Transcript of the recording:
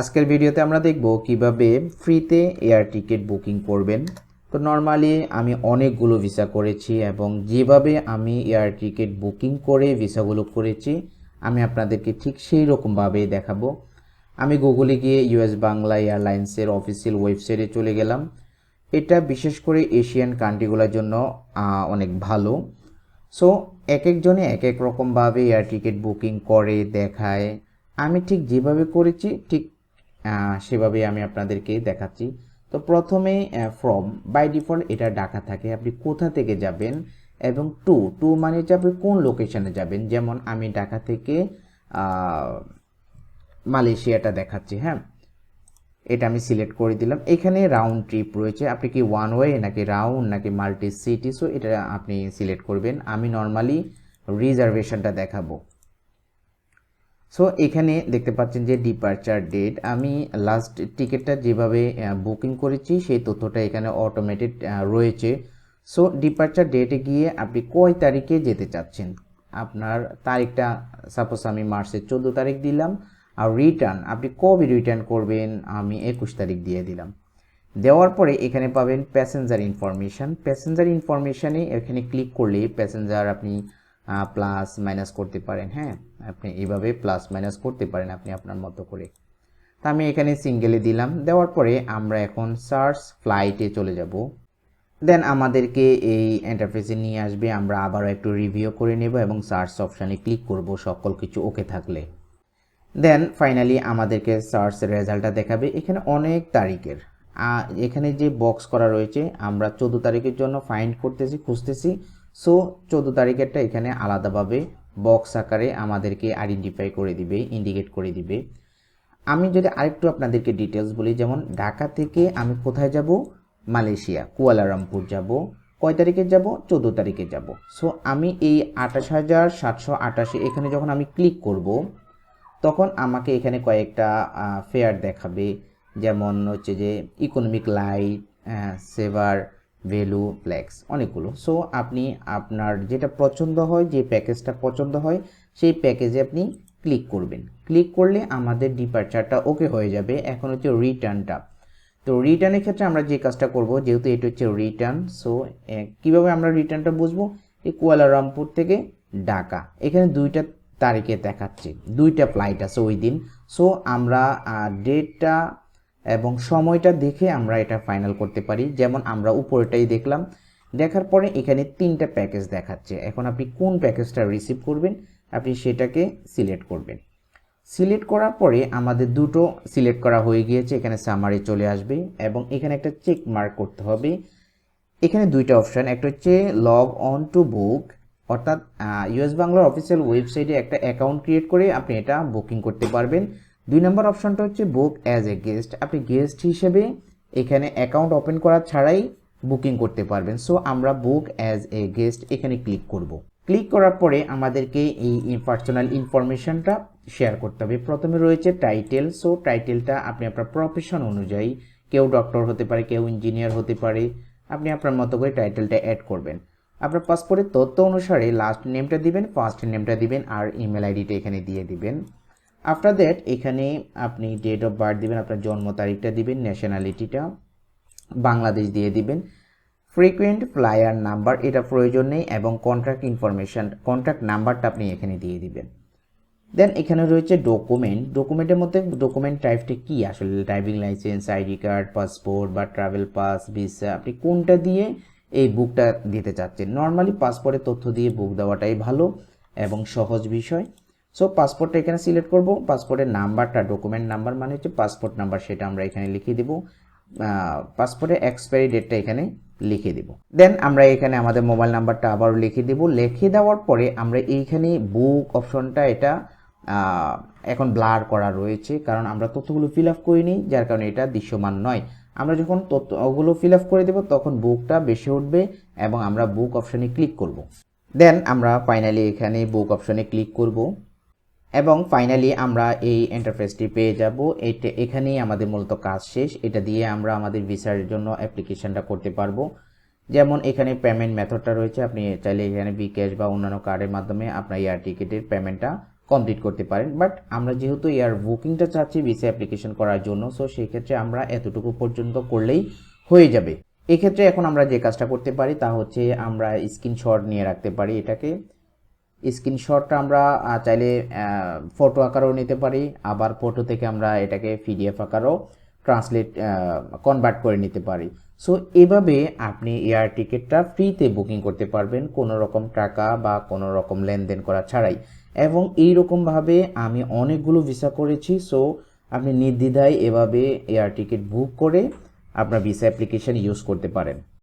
আজকের ভিডিওতে আমরা দেখব কীভাবে ফ্রিতে এয়ার টিকিট বুকিং করবেন। তো নর্মালি আমি অনেকগুলো ভিসা করেছি এবং যেভাবে আমি এয়ার টিকিট বুকিং করে ভিসাগুলো করেছি, আমি আপনাদেরকে ঠিক সেই রকমভাবেই দেখাবো। আমি গুগলে গিয়ে ইউএস বাংলা এয়ারলাইন্সের অফিসিয়াল ওয়েবসাইটে চলে গেলাম। এটা বিশেষ করে এশিয়ান কান্ট্রিগুলোর জন্য অনেক ভালো। সো এক একজনে এক এক রকমভাবে এয়ার টিকিট বুকিং করে, দেখায়। আমি ঠিক যেভাবে করেছি, ঠিক সেভাবে আমি আপনাদেরকে দেখাচ্ছি। তো প্রথমে ফ্রম বাই ডিফল্ট এটা ডাকা থাকে, আপনি কোথা থেকে যাবেন এবং টু টু মানে হচ্ছে আপনি কোন লোকেশানে যাবেন? যেমন আমি ঢাকা থেকে মালয়েশিয়াটা দেখাচ্ছি হ্যাঁ? এটা আমি সিলেক্ট করে দিলাম। এখানে রাউন্ড ট্রিপ রয়েছে। আপনি কি ওয়ান ওয়ে নাকি রাউন্ড নাকি মাল্টি সিটি সো এটা আপনি সিলেক্ট করবেন। আমি নর্মালি রিজার্ভেশনটা দেখাবো। সো এখানে দেখতে পাচ্ছেন যে ডিপারচার ডেট আমি লাস্ট টিকিটটা যেভাবে বুকিং করেছি, সেই তথ্যটা এখানে অটোমেটেড রয়েছে। সো ডিপারচার ডেটে গিয়ে আপনি কয় তারিখে যেতে চাচ্ছেন? আপনার তারিখটা সাপোজ আমি মার্চের চোদ্দ তারিখ দিলাম, আর রিটার্ন আপনি কবে রিটার্ন করবেন? আমি একুশ তারিখ দিয়ে দিলাম। দেওয়ার পরে এখানে পাবেন প্যাসেঞ্জার ইনফরমেশান প্যাসেঞ্জার ইনফরমেশানে এখানে ক্লিক করলে প্যাসেঞ্জার আপনি প্লাস মাইনাস করতে পারেন হ্যাঁ? আপনি এইভাবে প্লাস মাইনাস করতে পারেন আপনি আপনার মতো করে। তা আমি এখানে সিঙ্গেলে দিলাম। দেওয়ার পরে আমরা এখন সার্চ ফ্লাইটে চলে যাব। দেন আমাদেরকে এই এন্টারফেসে নিয়ে আসবে। আমরা আবারও একটু রিভিউ করে নেব এবং সার্চ অপশানে ক্লিক করব সকল কিছু ওকে থাকলে। দেন ফাইনালি আমাদেরকে সার্চ রেজাল্টটা দেখাবে। এখানে অনেক তারিখের। এখানে যে বক্স করা রয়েছে, আমরা চোদ্দ তারিখের জন্য ফাইন্ড করতেছি, খুঁজতেছি। সো চোদ্দ তারিখেরটা এখানে আলাদাভাবে বক্স আকারে আমাদেরকে আইডেন্টিফাই করে দিবে ইন্ডিকেট করে দিবে। আমি যদি আরেকটু আপনাদেরকে ডিটেলস বলি, যেমন ঢাকা থেকে আমি কোথায় যাব? মালয়েশিয়া, কুয়ালালামপুর যাব। কয় তারিখে যাব? চোদ্দ তারিখে যাব। সো আমি এই আঠাশ হাজার সাতশো আটাশি এখানে যখন আমি ক্লিক করব, তখন আমাকে এখানে কয়েকটা ফেয়ার দেখাবে। যেমন হচ্ছে যে economic light saver value flex অনেকগুলো। সো আপনি আপনার যেটা পছন্দ হয়, যে প্যাকেজটা পছন্দ হয়, সেই প্যাকেজে আপনি ক্লিক করবেন। ক্লিক করলে আমাদের ডিপারচারটা ওকে হয়ে যাবে। এখন হচ্ছে রিটার্নটা তো রিটার্নের ক্ষেত্রে আমরা যে কাজটা করব, যেহেতু এটা হচ্ছে রিটার্ন সো কীভাবে আমরা রিটার্নটা বুঝব? এই কুয়ালালামপুর থেকে ঢাকা। এখানে দুইটা তারিখে দেখাচ্ছে। দুইটা ফ্লাইট আছে ওই দিন। সো আমরা ডেটটা এবং সময়টা দেখে আমরা এটা ফাইনাল করতে পারি। যেমন আমরা উপরেটাই দেখলাম। দেখার পরে এখানে তিনটা প্যাকেজ দেখাচ্ছে। এখন আপনি কোন প্যাকেজটা রিসিভ করবেন, আপনি সেটাকে সিলেক্ট করবেন। সিলেক্ট করার পরে আমাদের দুটো সিলেক্ট করা হয়ে গিয়েছে। এখানে সামারি চলে আসবে এবং এখানে একটা চেক মার্ক করতে হবে। এখানে দুইটা অপশন একটা হচ্ছে লগ অন টু বুক অর্থাৎ ইউএস বাংলার অফিসিয়াল ওয়েবসাইটে একটা অ্যাকাউন্ট ক্রিয়েট করে আপনি এটা বুকিং করতে পারবেন। দুই নম্বর অপশনটা হচ্ছে বুক অ্যাজ এ গেস্ট আপনি গেস্ট হিসেবে এখানে অ্যাকাউন্ট ওপেন করা ছাড়াই বুকিং করতে পারবেন। সো আমরা বুক অ্যাজ এ গেস্ট এখানে ক্লিক করব। ক্লিক করার পরে আমাদেরকে এই পার্সোনাল ইনফরমেশনটা শেয়ার করতে হবে। প্রথমে রয়েছে টাইটেল সো টাইটেলটা আপনি আপনার প্রফেশন অনুযায়ী কেউ ডক্টর হতে পারে, কেউ ইঞ্জিনিয়ার হতে পারে, আপনি আপনার মতো করে টাইটেলটা অ্যাড করবেন। আপনার পাসপোর্টের তথ্য অনুসারে লাস্ট নেমটা দিবেন ফার্স্ট নেমটা দিবেন, আর ইমেল আইডিটা এখানে দিয়ে দিবেন। আফটার দ্যাট এখানে আপনি ডেট অফ বার্থ দিবেন, আপনার জন্ম তারিখটা দিবেন ন্যাশনালিটিটা বাংলাদেশ দিয়ে দিবেন। ফ্রিকুয়েন্ট ফ্লায়ার নাম্বার এটা প্রয়োজন নেই এবং কন্ট্রাক্ট ইনফরমেশন কন্ট্রাক্ট নাম্বারটা আপনি এখানে দিয়ে দিবেন। দেন এখানে রয়েছে ডকুমেন্ট ডকুমেন্টের মধ্যে ডকুমেন্ট টাইপটা কি? আসলে driving licence ID card passport বা ট্রাভেল পাস ভিসা আপনি কোনটা দিয়ে এই বুকটা দিতে চাচ্ছেন? নর্মালি পাসপোর্টের তথ্য দিয়ে বুক দেওয়াটাই ভালো এবং সহজ বিষয়। সো পাসপোর্টটা এখানে সিলেক্ট করব। পাসপোর্টের নাম্বারটা ডকুমেন্ট নাম্বার মানে হচ্ছে পাসপোর্ট নাম্বার সেটা আমরা এখানে লিখে দিব। পাসপোর্টের এক্সপায়ারি ডেটটা এখানে লিখে দিব। দেন আমরা এখানে আমাদের মোবাইল নাম্বারটা আবারও লিখে দিব। লিখে দেওয়ার পরে আমরা এইখানে বুক অপশনটা এটা এখন ব্লার করা রয়েছে। কারণ আমরা তথ্যগুলো ফিল আপ করিনি, যার কারণে এটা দৃশ্যমান নয়। আমরা যখন তথ্যগুলো ফিল আপ করে দেব, তখন বুকটা বেশি উঠবে এবং আমরা বুক অপশনে ক্লিক করব। দেন আমরা ফাইনালি এখানে বুক অপশনে ক্লিক করব। এবং ফাইনালি আমরা এই ইন্টারফেসটি পেয়ে যাব। এটা এখানেই আমাদের মূলত কাজ শেষ। এটা দিয়ে আমরা আমাদের ভিসার জন্য অ্যাপ্লিকেশনটা করতে পারব। যেমন এখানে পেমেন্ট মেথডটা রয়েছে। আপনি চাইলে এখানে বিকাশ বা অন্যান্য কার্ডের মাধ্যমে আপনার এয়ার টিকিটের পেমেন্টটা কমপ্লিট করতে পারেন। বাট আমরা যেহেতু এয়ার বুকিংটা চাচ্ছি ভিসা অ্যাপ্লিকেশন করার জন্য সো সেই ক্ষেত্রে আমরা এতটুকু পর্যন্ত করলেই হয়ে যাবে। এক্ষেত্রে এখন আমরা যে কাজটা করতে পারি তা হচ্ছে আমরা স্ক্রিনশট নিয়ে রাখতে পারি এটাকে। স্ক্রিনশটটা আমরা চাইলে ফটো আকারেও নিতে পারি। আবার ফটো থেকে আমরা এটাকে পিডিএফ আকারেও ট্রান্সলেট কনভার্ট করে নিতে পারি। সো এভাবে আপনি এয়ার টিকিটটা ফ্রিতে বুকিং করতে পারবেন কোনো রকম টাকা বা কোনো রকম লেনদেন করা ছাড়াই। এবং এই রকমভাবে আমি অনেকগুলো ভিসা করেছি সো আপনি নির্দ্বিধায় এভাবে এয়ার টিকিট বুক করে আপনার ভিসা অ্যাপ্লিকেশন ইউজ করতে পারেন।